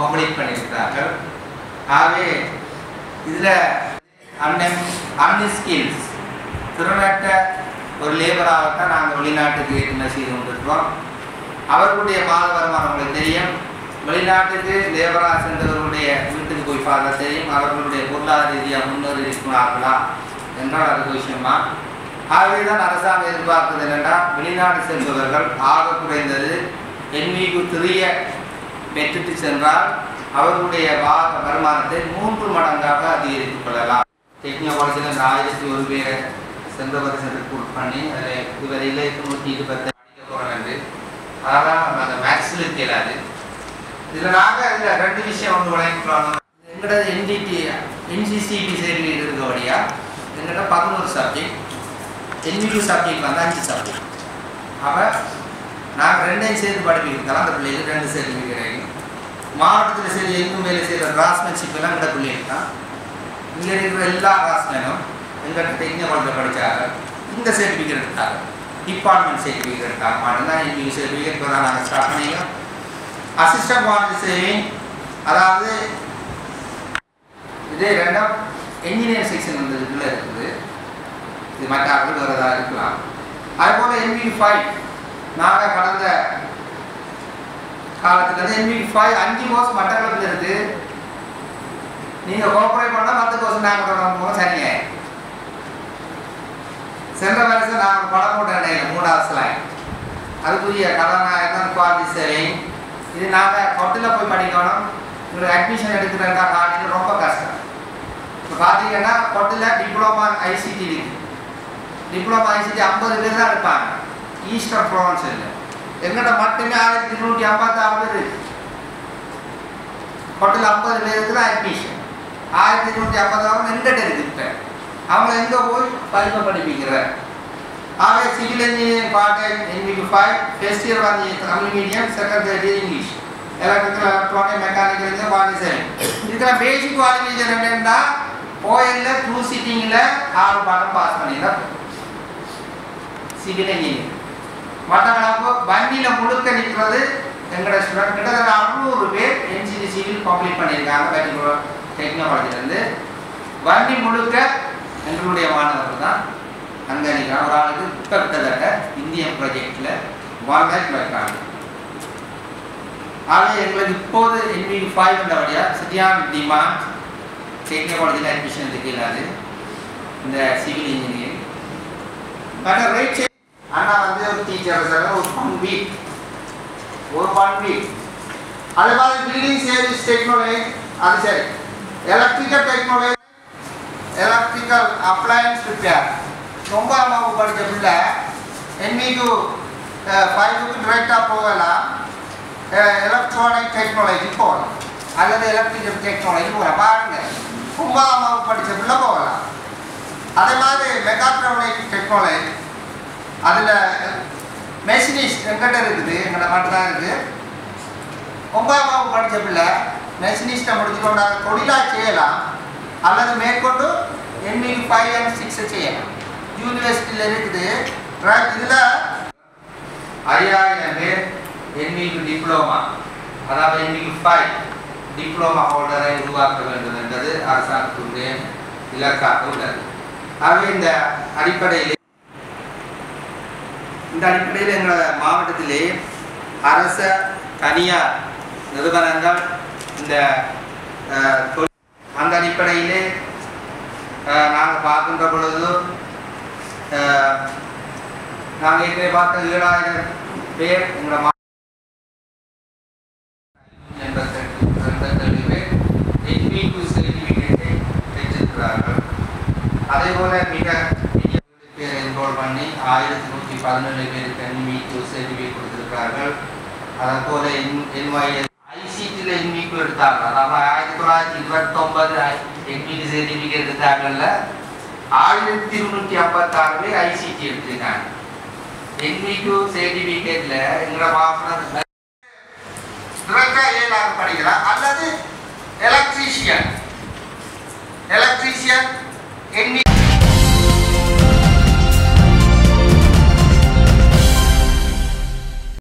Complete பண்ணியிருக்கிறார்கள். ஆகவே இதில் அன்எம் அன்ஸ்கில்ஸ் திறனற்ற ஒரு லேபராகத்தான் நாங்கள் வெளிநாட்டுக்கு ஏற்றுமதி செய்து கொண்டிருக்கிறோம். அவர்களுடைய மாத வருமானம் உங்களுக்கு தெரியும். வெளிநாட்டுக்கு லேபராக சென்றவர்களுடைய வீட்டுக்கு போய் பார்த்தா தெரியும். அவர்களுடைய பொருளாதார ரீதியாக முன்னேறி இருக்கிறார்களா என்றால் அது விஷயமா ஆகவே தான் அரசாங்கம் எதிர்பார்ப்பது என்னென்னா வெளிநாடு சென்றவர்கள் ஆக குறைந்தது என் மீது திரிய பெற்றுட்டு சென்றால் அவர்களுடைய வார வருமானத்தை மூன்று மடங்காக அதிகரித்துக் கொள்ளலாம். டெக்னாலஜியில் இந்த ஆயிரத்தி ஒரு பேரை சென்ற வருஷம் ரிக்ரூட் பண்ணி அதில் இதுவரையில் நூற்றி இருபத்தி அடிக்க என்று. அதெல்லாம் அந்த மேக்ஸில் கேளாது. இதில் நாங்கள் இதில் ரெண்டு விஷயம் வந்து வழங்கிக்கலாம் எங்களோட என்டிடி என்சிசிடி சேர்வில் இருக்கபடியா எங்கிட்ட பதினோரு சப்ஜெக்ட் என்வியூ சப்ஜெக்ட் வந்து அஞ்சு சப்ஜெக்ட் அப்போ நாங்கள் ரெண்டையும் சேர்த்து படிப்பிக்கலாம் அந்த பிள்ளைகளுக்கு ரெண்டு சர்டிஃபிகேட் மாவட்டத்தில் சரி எங்கும் வேலை செய்கிற டிராஸ்மேன்ஷிப் எல்லாம் கிட்ட பிள்ளைகள் இங்கே இருக்கிற எல்லா டிராஸ்மேனும் எங்கள்கிட்ட டெக்னிக்கல் படித்தாங்க இந்த சர்டிஃபிகேட் எடுத்தாங்க. டிபார்ட்மெண்ட் சர்டிஃபிகேட் எடுத்தாங்க. மட்டும்தான் என்வியூ சர்டிஃபிகேட் இப்போ தான் நாங்கள் ஸ்டார்ட் பண்ணிக்கலாம் அசிஸ்டன்ட் மாவட்ட சேவிங் அதாவது இதே ரெண்டாம் என்ஜினியர் செக்ஷன் வந்து இதில் இருக்குது. இது மற்ற ஆட்கள் வரதாக இருக்கலாம். அதுபோல் எம்பி ஃபைவ் நாங்கள் கடந்த காலத்துல இருந்து என்வி ஃபைவ் அஞ்சு கோர்ஸ் மட்டக்களத்தில் இருக்கு நீங்கள் கோஆப்ரேட் பண்ணால் மற்ற கோர்ஸ் நாங்கள் போகும் சரிங்க சென்ற வருஷம் நாங்கள் படம் போட்ட இடையில மூணாவது ஸ்லைன் அதுக்குரிய கதாநாயகன் குவாலிட்டி சேவிங் இது நாங்கள் கொட்டில் போய் படிக்கணும். உங்களுக்கு அட்மிஷன் எடுக்கிறதா காலையில் ரொம்ப கஷ்டம். இப்போ பார்த்தீங்கன்னா கொட்டில் டிப்ளமா ஐசிடி இருக்குது டிப்ளமா ஐசிடி ஐம்பது பேர் தான் இருப்பாங்க. ஈஸ்டர் ப்ரொவன்ஸில் எங்கட மட்டுமே ஆயிரத்தி நூற்றி ஐம்பத்தாறு பேர் ஹோட்டல் ஐம்பது பேருக்கு தான் அட்மிஷன் ஆயிரத்தி நூற்றி ஐம்பதாயிரம் எங்கிட்ட இருக்கு அவங்க எங்கே போய் படிப்பை படிப்பிக்கிற ஆகவே சிவில் இன்ஜினியரிங் பார்ட் இன்னைக்கு ஃபைவ் ஃபர்ஸ்ட் இயர் வந்து Tamil medium second year English electrical electronic mechanical இந்த பாடி சேவை இதுல பேசிக் குவாலிஃபிகேஷன் என்னன்னா ஓஎல்ல டூ சிட்டிங்ல ஆறு பாடம் பாஸ் பண்ணியிருந்தா சிவில் இன்ஜினியரிங் மற்றவங்களுக்கு வண்டியில் முழுக்க நிற்கிறது எங்களோட ஸ்டூடெண்ட். கிட்டத்தட்ட அறுநூறு பேர் என்சிடிசியில் கம்ப்ளீட் பண்ணியிருக்காங்க பெங்களூர் டெக்னாலஜிலேருந்து வண்டி முழுக்க எங்களுடைய மாணவர்கள் தான் அங்கே நிற்கிறாங்க ஒரு ஆளுக்கு இப்போ கிட்டத்தட்ட இந்திய ப்ராஜெக்டில் ஒன் வைக்கிறாங்க ஆக எங்களுக்கு இப்போது என்வி ஃபைவ் வழியா சரியான டிமாண்ட் டெக்னாலஜியில் அட்மிஷன் இருக்காது இந்த சிவில் இன்ஜினியரிங் பட் ரைட் ஆனால் வந்து ஒரு டீச்சர் சார் ஒரு ஒன் வீக் ஒரு ஒன் வீக் அதே மாதிரி பில்டிங் சர்வீஸ் டெக்னாலஜி அது சரி. Electrical technology electrical appliance repair ரொம்ப அம்மாவுக்கு படித்த பிள்ளை என்மிக்கு ஃபைவுக்கு டிரெக்டாக போகலாம் எலக்ட்ரானிக் டெக்னாலஜி போகலாம். அல்லது எலக்ட்ரிக்கல் டெக்னாலஜி போகலாம். பாருங்க ஒன்பதாம் வகுப்பு படித்த பிள்ளை போகலாம். அதே மாதிரி மெகாட்ரானிக் டெக்னாலஜி அதில் மெஷினிஸ்ட் எங்கிட்ட இருக்குது எங்கிட்ட மட்டும்தான் இருக்குது. ஒன்பதாம் படித்த பிள்ளை மெஷினிஸ்ட்டை முடிச்சுக்கொண்டா தொழிலாக செய்யலாம் அல்லது மேற்கொண்டு எம்இ ஃபைவ் அண்ட் சிக்ஸை செய்யலாம். யூனிவர்சிட்டியில் இருக்குது. இதில் ஐயாயிரம் பேர் எம்இக்கு டிப்ளமா அதாவது எம்இக்கு ஃபைவ் டிப்ளமா ஹோல்டரை உருவாக்க வேண்டும் என்பது அரசாங்கத்துடைய இலக்காக உள்ளது. ஆகவே இந்த அடிப்படையில் இந்த அடிப்படையில் எங்கள் மாவட்டத்திலே அரச தனியார் நிறுவனங்கள் இந்த தொழில் அந்த அடிப்படையிலே நாங்கள் பார்க்கின்ற பொழுது நாங்கள் ஏற்கனவே பார்த்த ஏழாயிரம் பேர் எங்களை மா அதே போல மிக பெரிய பேர் என்ரோல் பண்ணி ஆயிரத்தி பதினேழு பேருக்கு என்பிக்கு சர்டிஃபிகேட் கொடுத்துருக்கிறார்கள். அதே போல ஐசிடியில் என்பிக்கு எடுத்தாங்க அதாவது ஆயிரத்தி தொள்ளாயிரத்தி இருபத்தொன்பது என்பிக்கு சர்டிஃபிகேட் எடுத்தாங்கல்ல ஆயிரத்தி இருநூற்றி ஐம்பத்தாறு ஐசிடி எடுத்திருக்காங்க என்பிக்கு சர்டிஃபிகேட்ல எங்களை மாவட்டம் டிரெக்டா ஏழாக படிக்கலாம் அல்லது எலக்ட்ரீஷியன் எலக்ட்ரீஷியன் எண்ணி